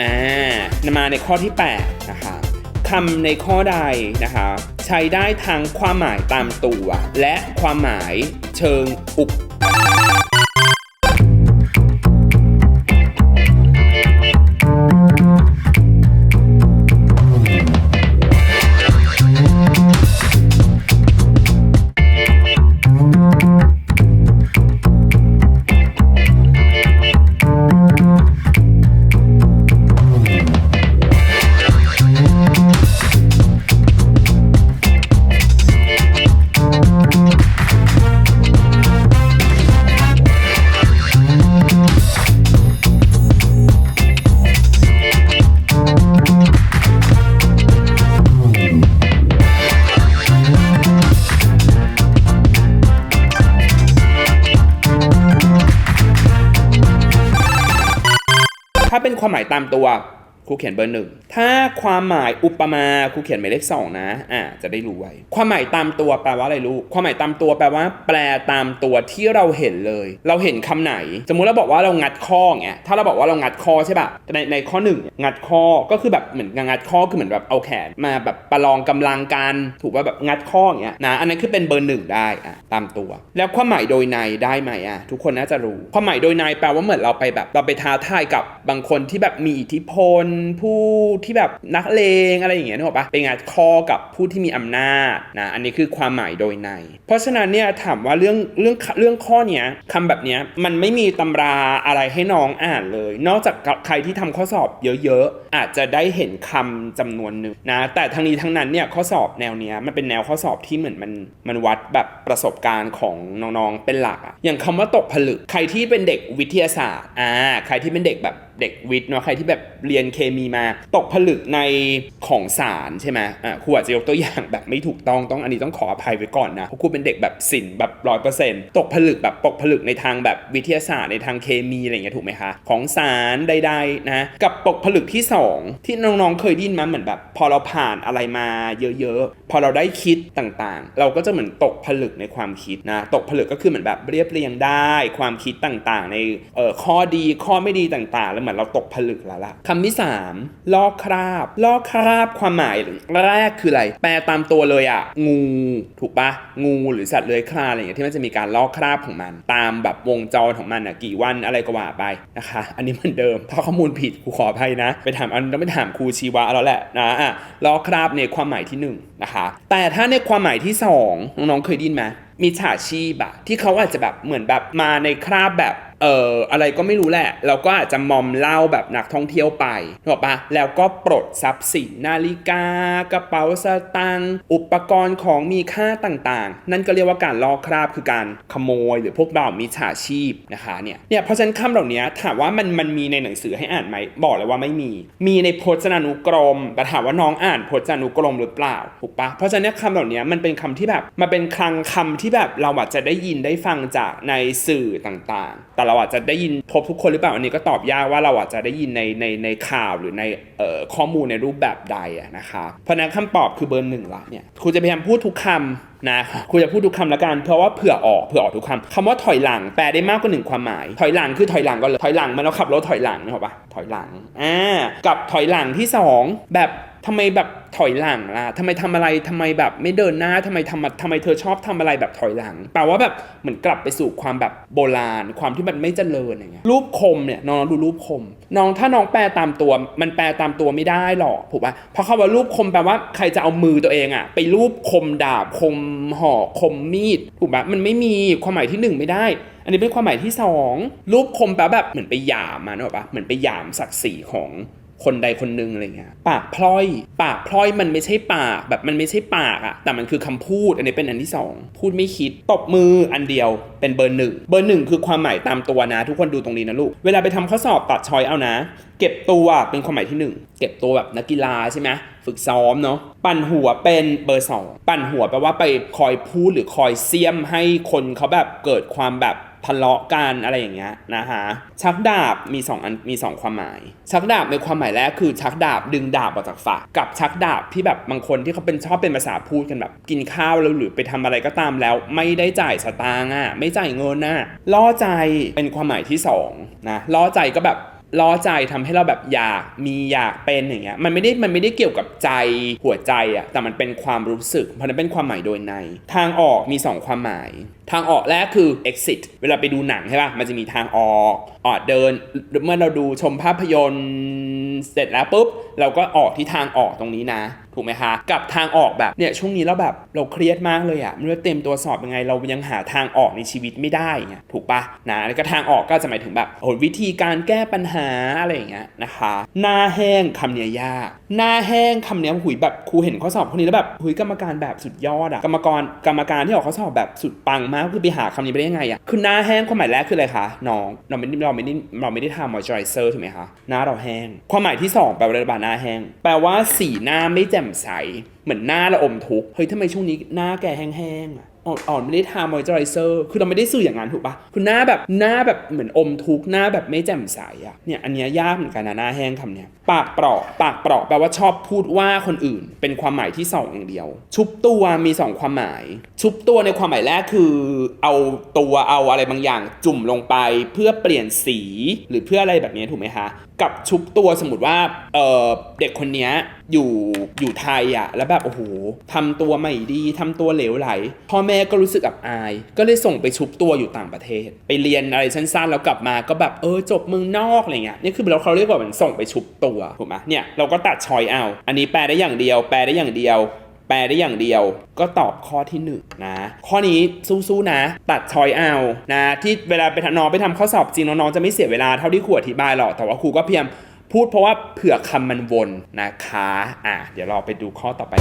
อ่ามาในข้อที่ 8 นะคะคำในข้อใดนะคะ ใช้ได้ทั้งความหมายตามตัว และความหมายเชิงอุป ถ้าเป็นความหมายตามตัว ครูเขียนเบอร์หนึ่ง ถ้าความหมายอุปมาครูเขียนหมายเลขสองนะ อ่า จะได้รู้ไว้ ความหมายตามตัวแปลว่าอะไรลูกความหมายตามตัวแปลว่า แปลตามตัวที่เราเห็นเลย เราเห็นคำไหน สมมุติเราบอกว่าเรางัดข้อเงี้ย ถ้าเราบอกว่าเรางัดข้อใช่ป่ะ ในในข้อหนึ่งงัดข้อก็คือแบบเหมือนงัดข้อคือเหมือนแบบเอาแขนมาแบบประลองกำลังกัน ถูกว่าแบบงัดข้ออย่างเงี้ยนะ อันนั้นคือเป็นเบอร์หนึ่งได้ อะ ตามตัว แล้วความหมายโดยในได้ไหมอะ ทุกคนน่าจะรู้ ความหมายโดยในแปลว่าเหมือนเราไปแบบเราไปท้าทายกับบางคนที่แบบมีอิทธิพลผู้ที่แบบนักเลงอะไรอย่างเงี้ยนึกออกปะไปงัดข้อกับผู้ที่มีอำนาจนะอันนี้คือความหมายโดยใน เพราะฉะนั้นเนี่ยถามว่าเรื่องเรื่องเรื่องข้อเนี้ยคำแบบเนี้ยมันไม่มีตำราอะไรให้น้องอ่านเลย นอกจากใครที่ทำข้อสอบเยอะๆ อาจจะได้เห็นคำจำนวนหนึ่งนะแต่ทั้งนี้ทั้งนั้นเนี่ยข้อสอบแนวเนี้ยมันเป็นแนวข้อสอบที่เหมือนมันมันวัดแบบประสบการณ์ของน้องๆเป็นหลักอะอย่างคำว่าตกผลึกใครที่เป็นเด็กวิทยาศาสตร์อ่าใครที่เป็นเด็กแบบ เด็กวิทย์เนาะใครที่แบบเรียนเคมีมา ตกผลึกในของสารใช่ไหมอ่าครูอาจจะยกตัวอย่างแบบไม่ถูกต้องต้องอันนี้ต้องขออภัยไว้ก่อนนะเพราะครูเป็นเด็กแบบศิลป์แบบร้อยเปอร์เซ็นต์ตกผลึกแบบตกผลึกในทางแบบวิทยาศาสตร์ในทางเคมีอะไรเงี้ยถูกไหมคะของสารใดๆนะกับตกผลึกที่สองที่น้องๆเคยดยินมาเหมือนแบบ พอเราผ่านอะไรมาเยอะๆพอเราได้คิดต่างๆ เราก็จะเหมือนตกผลึกในความคิดนะตกผลึกก็คือเหมือนแบบเรียบเรียงได้ ความคิดต่างๆ ในเอ่อข้อดีข้อไม่ดีต่างๆแล้วเหมือนเราตกผลึกแล้วล่ะคำที่สามลอกคราบ ลอกคราบความหมายแรกคืออะไร แปลตามตัวเลยอะงูถูกปะงูหรือสัตว์เลื้อยคลานอะไรอย่างเงี้ยที่มันจะมีการลอกคราบของมัน ตามแบบวงจรของมันอะกี่วันอะไรก็ว่าไปนะคะ อันนี้เหมือนเดิม ถ้าข้อมูลผิดกูขออภัยนะ ไปถามอันต้องไปถามครูชีวะแล้วแหละนะอะลอกคราบในความหมายที่หนึ่งนะคะ แต่ถ้าในความหมายที่สองน้องๆเคยดินไหมมีฉาชีพอะที่เขาอาจจะแบบเหมือนแบบมาในคราบแบบ เอ่ออะไรก็ไม่รู้แหละ เราก็อาจจะมอมเหล่าแบบนักท่องเที่ยวไปถูกปะแล้วก็ปลดทรัพย์สินนาฬิกา กระเป๋าสตางค์อุปกรณ์ของมีค่าต่างๆ นั่นก็เรียกว่าการลอกคราบคือการขโมย หรือพวกเรามีฉาชีพนะคะเนี่ยเนี่ยเพราะฉะนั้นคำเหล่านี้ถามว่ามันมันมีในหนังสือให้อ่านไหมบอกเลยว่าไม่มี มีในพจนานุกรมแต่ถามว่าน้องอ่านพจนานุกรมหรือเปล่าถูกปะเพราะฉะนั้นคำเหล่านี้มันเป็นคำที่แบบมันเป็นคลังคำที่แบบเราอาจจะได้ยินได้ฟังจากในสื่อต่างๆแต่เราอาจจะได้ยินพบทุกคนหรือเปล่าอันนี้ก็ตอบยากว่าเราอาจจะได้ยินในในในข่าวหรือในเอ่อข้อมูลในรูปแบบใดอะนะคะเพราะนั้นคำตอบคือเบอร์หนึ่งละเนี่ยครูจะพยายามพูดทุกคำนะครูจะพูดทุกคำละกัน เพราะว่าเผื่อออกเผื่อออกทุกคำคำว่าถอยหลังแปลได้มากกว่าหนึ่งความหมาย ถอยหลังคือถอยหลังก็เลยถอยหลังมันเราขับรถถอยหลังนะครับปะถอยหลังอ่ากับถอยหลังที่สองแบบ ทำไมแบบถอยหลังล่ะทำไมทำอะไรทำไมแบบไม่เดินหน้าทำไมทำทำไมเธอชอบทำอะไรแบบถอยหลัง แปลว่าแบบเหมือนกลับไปสู่ความแบบโบราณ ความที่มันไม่เจริญอย่างเงี้ย รูปคมเนี่ยน้องดูรูปคม น้องถ้าน้องแปลตามตัว มันแปลตามตัวไม่ได้หรอกถูกปะเพราะคำว่ารูปคมแปลว่าใครจะเอามือตัวเองอะไปรูปคมดาบคมหอกคมมีดถูกปะมันไม่มีความหมายที่หนึ่งไม่ได้อันนี้เป็นความหมายที่สองรูปคมแปลแบบเหมือนไปหยามมันหรอปะเหมือนไปหยามศักดิ์ศรีของ คนใดคนหนึ่งอะไรเงี้ยปากพลอย ปากพลอยมันไม่ใช่ปากแบบมันไม่ใช่ปากอะแต่มันคือคำพูด อันนี้เป็นอันที่สองพูดไม่คิดตบมืออันเดียวเป็นเบอร์หนึ่งเบอร์หนึ่งคือความหมายตามตัวนะทุกคนดูตรงนี้นะลูก เวลาไปทำข้อสอบตัดชอยเอานะ เก็บตัวเป็นความหมายที่หนึ่งเก็บตัวแบบนักกีฬาใช่ไหมฝึกซ้อมเนาะปั่นหัวเป็นเบอร์สองปั่นหัวแปลว่าไปคอยพูดหรือคอยเสียมให้คนเขาแบบเกิดความแบบทะเลาะกันอะไรอย่างเงี้ยนะฮะชักดาบมี2อันมี 2 ความหมาย ชักดาบในความหมายแรกคือชักดาบดึงดาบออกจากฝักกับชักดาบที่แบบบางคนที่เขาเป็นชอบเป็นภาษาพูดกันแบบ กินข้าวแล้วหรือไปทำอะไรก็ตามแล้ว ไม่ได้จ่ายสตางค์อะไม่จ่ายเงินอะล่อใจเป็นความหมายที่สองนะล่อใจก็แบบ ล่อใจทำให้เราแบบอยากมีอยากเป็นอย่างเงี้ยมันไม่ได้มันไม่ได้เกี่ยวกับใจหัวใจอะแต่มันเป็นความรู้สึกเพราะนั้นเป็นความหมายโดยใน ทางออกมีสองความหมาย ทางออกแรกคือ exit เวลาไปดูหนังใช่ป่ะมันจะมีทางออกออกเดินเมื่อเราดูชมภาพยนตร์เสร็จแล้วปุ๊บเราก็ออกที่ทางออกตรงนี้นะ ถูกไหมคะกับทางออกแบบเนี่ยช่วงนี้เราแบบเราเครียดมากเลยอะไม่รู้เต็มตัวสอบยังไง เรายังหาทางออกในชีวิตไม่ได้เงี้ยถูกปะนะแล้วก็ทางออกก็จะหมายถึงแบบโอ้วิธีการแก้ปัญหาอะไรอย่างเงี้ยนะคะหน้าแห้งคำเนี้ยยากหน้าแห้งคำเนี้ยหุยแบบครูเห็นข้อสอบคนนี้แล้วแบบหุยกรรมการแบบสุดยอดอะกรรมกรกรรมการที่ออกข้อสอบแบบสุดปังมากคือไปหาคำนี้ไปได้ยังไงอะคือหน้าแห้งความหมายแรกคืออะไรคะน้องเราไม่ได้เราไม่ได้เราไม่ได้ทำมอยเจอไรเซอร์ถูกไหมคะหน้าเราแห้ง ความหมายที่สองแปลว่าอะไรบ้าหน้าแห้ง แปลว่าสีหน้าไม่แจ่มใส เหมือนหน้าเราอมทุกข์เฮ้ยทำไมช่วงนี้หน้าแกแห้งๆอะอ่อนอ่อนไม่ได้ทามอยเจอไรเซอร์คือเราไม่ได้สื่ออย่างนั้นถูกปะคือหน้าแบบหน้าแบบเหมือนอมทุกหน้าแบบไม่แจ่มใสอะเนี่ยอันเนี้ยยากเหมือนกันนะหน้าแห้งคำเนี้ยปากเปราะปากเปราะแปลว่าชอบพูดว่าคนอื่น เป็นความหมายที่สองอย่างเดียว ชุบตัวมีสองความหมาย ชุบตัวในความหมายแรกคือ เอาตัวเอาอะไรบางอย่าง จุ่มลงไปเพื่อเปลี่ยนสีหรือเพื่ออะไรแบบนี้ถูกไหมคะกับชุบตัวสมมติว่าเออเด็กคนเนี้ย อยู่อยู่ไทยอะแล้วแบบโอ้โหทำตัวไม่ดีทำตัวเหลวไหล พ่อแม่ก็รู้สึกอับอาย ก็เลยส่งไปชุบตัวอยู่ต่างประเทศ ไปเรียนอะไรสั้นๆแล้วกลับมาก็แบบเออจบเมืองนอกอะไรเงี้ยนี่คือเราเขาเรียกว่าเหมือนส่งไปชุบตัวถูกไหมเนี่ยเราก็ตัดชอยเอา อันนี้แปลได้อย่างเดียว แปลได้อย่างเดียว แปลได้อย่างเดียว ก็ตอบข้อที่หนึ่งนะข้อนี้สู้ๆนะ ตัดชอยเอานะที่เวลาไปทน้องไปทำข้อสอบจริงน้องๆจะไม่เสียเวลาเท่าที่ครูอธิบายหรอกแต่ว่าครูก็เพยายาม พูดเพราะว่าเผื่อคำมันวนนะคะ อะ เดี๋ยวเราไปดูข้อต่อไป